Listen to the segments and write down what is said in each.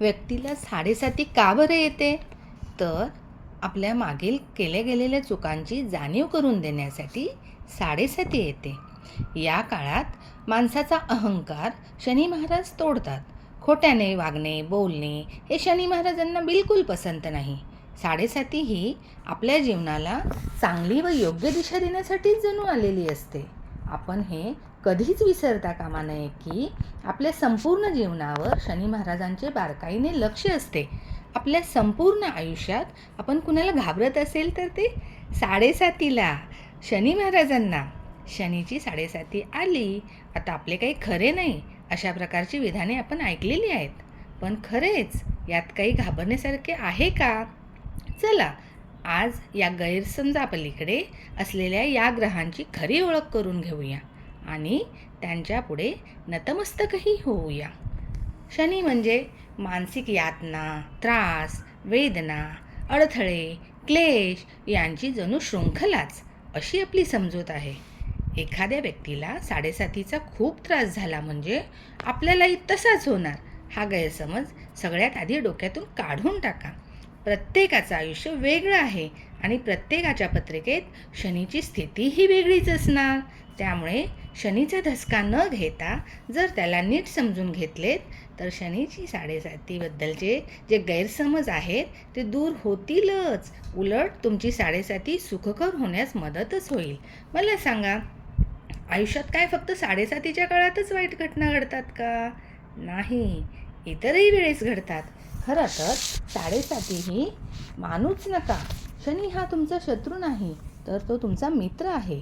व्यक्तीला साडेसाती का बरं येते? तर आपल्या मागील केल्या गेलेल्या चुकांची जाणीव करून देण्यासाठी साडेसाती येते. या काळात माणसाचा अहंकार शनी महाराज तोडतात. खोट्याने वागणे बोलणे हे शनी महाराजांना बिलकुल पसंत नाही. साडेसाती ही आपल्या जीवनाला चांगली व योग्य दिशा देण्यासाठीच जणू आलेली असते. आपण हे कधीच विसरता कामा नये की आपल्या संपूर्ण जीवनावर शनी महाराजांचे बारकाईने लक्ष असते. आपल्या संपूर्ण आयुष्यात आपण कुणाला घाबरत असेल तर ते साडेसातीला शनी महाराजांना. शनीची साडेसाती आली आता आपले काही खरे नाही अशा प्रकारची विधाने आपण ऐकलेली आहेत. पण खरेच यात काही घाबरण्यासारखे आहे का? चला आज या गैरसमजापलीकडे असलेल्या या ग्रहांची खरी ओळख करून घेऊया. आणि त्यांच्यापुढे नतमस्तकही होऊया. शनी म्हणजे मानसिक यातना त्रास वेदना अडथळे क्लेश यांची जणू शृंखलाच अशी आपली समजूत आहे. एखाद्या व्यक्तीला साडेसातीचा खूप त्रास झाला म्हणजे आपल्यालाही तसाच होणार. हा गैरसमज सगळ्यात आधी डोक्यातून काढून टाका. प्रत्येकाचं आयुष्य वेगळं आहे आणि प्रत्येकाच्या पत्रिकेत शनीची स्थितीही वेगळीच असणार. त्यामुळे शनीचा धसका न घेता जर त्याला नीट समजून घेतलेत तर शनीची साडेसातीबद्दलचे जे गैरसमज आहेत ते दूर होतीलच. उलट तुमची साडेसाती सुखकर होण्यास मदतच होईल. मला सांगा आयुष्यात काय फक्त साडेसातीच्या काळातच वाईट घटना घडतात का? नाही इतरही वेळेस घडतात. खरं तर साडेसाती ही मानूच नका. शनी हा तुमचा शत्रू नाही तर तो तुमचा मित्र आहे.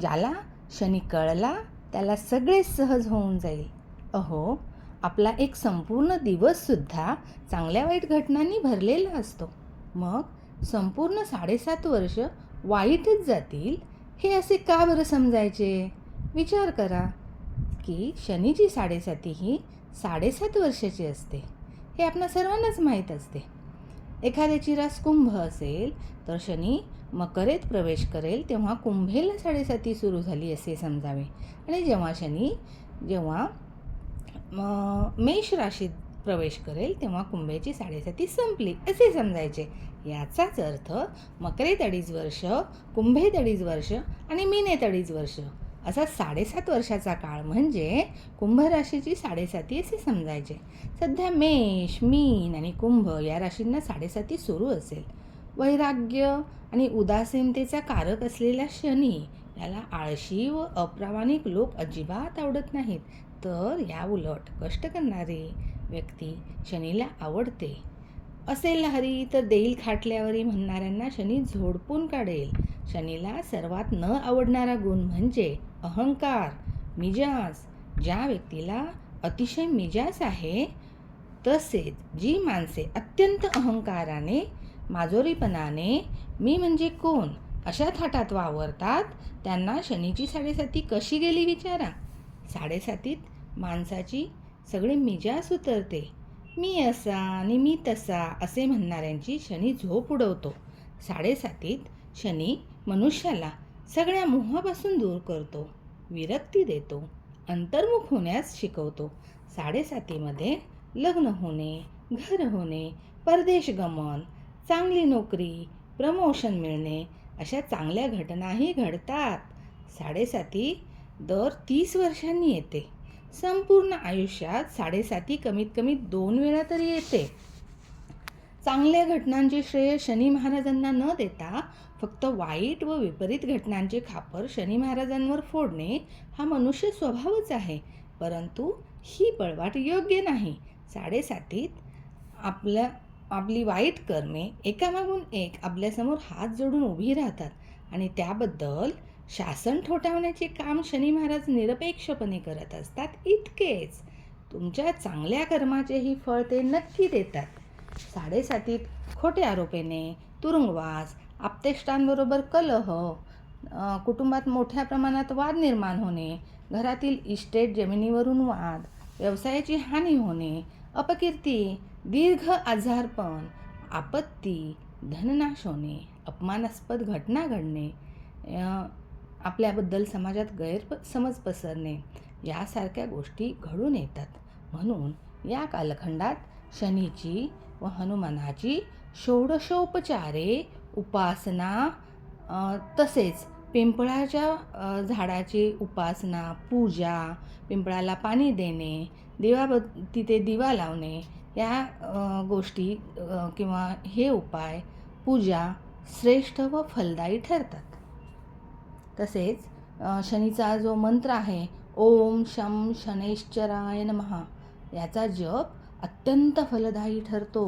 ज्याला शनी कळला त्याला सगळे सहज होऊन जाईल. अहो आपला एक संपूर्ण दिवससुद्धा चांगल्या वाईट घटनांनी भरलेला असतो. मग संपूर्ण साडेसात वर्ष वाईटच जातील हे असे का बरं समजायचे? विचार करा की शनीची साडेसाती ही साडेसात वर्षाची असते. हे आपणा सर्वांनाच माहीत असते. एखाद्याची रास कुंभ असेल तर शनी मकरेत प्रवेश करेल तेव्हा कुंभेला साडेसाती सुरू झाली असे समजावे. आणि जेव्हा शनी जेव्हा मेष राशीत प्रवेश करेल तेव्हा कुंभेची साडेसाती संपली असे समजायचे. याचाच अर्थ मकरेत अडीच वर्ष कुंभेत अडीच वर्ष आणि मीनेत अडीच वर्ष. असा साडेसात वर्षाचा काळ म्हणजे कुंभ राशीची साडेसाती असे समजायचे. सध्या मेष मीन आणि कुंभ या राशींना साडेसाती सुरू असेल. वैराग्य आणि उदासीनतेचा कारक असलेला शनी याला आळशी व अप्रामाणिक लोक अजिबात आवडत नाहीत. तर या उलट कष्ट करणारी व्यक्ती शनीला आवडते. असेल हरी तर देईल खाटल्यावरी म्हणणाऱ्यांना शनी झोडपून काढेल. शनीला सर्वात न आवडणारा गुण म्हणजे अहंकार मिजाज ज्या व्यक्तीला अतिशय मिजाज आहे तसेच जी माणसे अत्यंत अहंकाराने माजोरीपणाने मी म्हणजे कोण अशा थाटात वावरतात त्यांना शनीची साडेसाती कशी गेली विचारा. साडेसातीत माणसाची सगळी मिजास उतरते. मी असा आणि मी तसा असे म्हणणाऱ्यांची शनी झोप उडवतो. साडेसातीत शनी मनुष्याला सगळ्या मोहापासून दूर करतो. विरक्ती देतो. अंतर्मुख होण्यास शिकवतो. साडेसातीमध्ये लग्न होणे घर होणे परदेश गमन चांगली नोकरी प्रमोशन मिळणे अशा चांगल्या घटनाही घडतात. साडेसाती दर तीस वर्षांनी येते. संपूर्ण आयुष्यात साडेसाती कमीत कमी दोन वेळा तरी येते. चांगल्या घटनांचे श्रेय शनी महाराजांना न देता फक्त वाईट व विपरीत घटनांचे खापर शनी महाराजांवर फोडणे हा मनुष्य स्वभावच आहे. परंतु ही पळवाट योग्य नाही. साडेसातीत आपल्या आपली वाईट कर्मे एकामागून एक आपल्यासमोर हात जोडून उभी राहतात आणि त्याबद्दल शासन ठोठावण्याचे काम शनी महाराज निरपेक्षपणे करत असतात इतकेच. तुमच्या चांगल्या कर्माचेही फळ ते नक्की देतात. साडेसातीत खोटे आरोपेने तुरुंगवास आप्तेष्टांबरोबर कलह हो, कुटुंबात मोठ्या प्रमाणात वाद निर्माण होणे घरातील इस्टेट जमिनीवरून वाद व्यवसायाची हानी होणे अपकीर्ती दीर्घ आजारपण आपत्ती धननाश होणे अपमानास्पद घटना घडणे आपल्याबद्दल समाजात गैरसमज पसरणे यासारख्या गोष्टी घडून येतात. म्हणून या कालखंडात शनीची व हनुमानाची षोडशोपचारे उपासना तसेच पिंपळाच्या झाडाची उपासना पूजा पिंपळाला पाणी देणे दिवाब तिथे दिवा लावणे या गोष्टी किंवा हे उपाय पूजा श्रेष्ठ व फलदायी ठरतात. तसेच शनीचा जो मंत्र आहे ओम शम शनेश्चराय नमः याचा जप अत्यंत फलदायी ठरतो.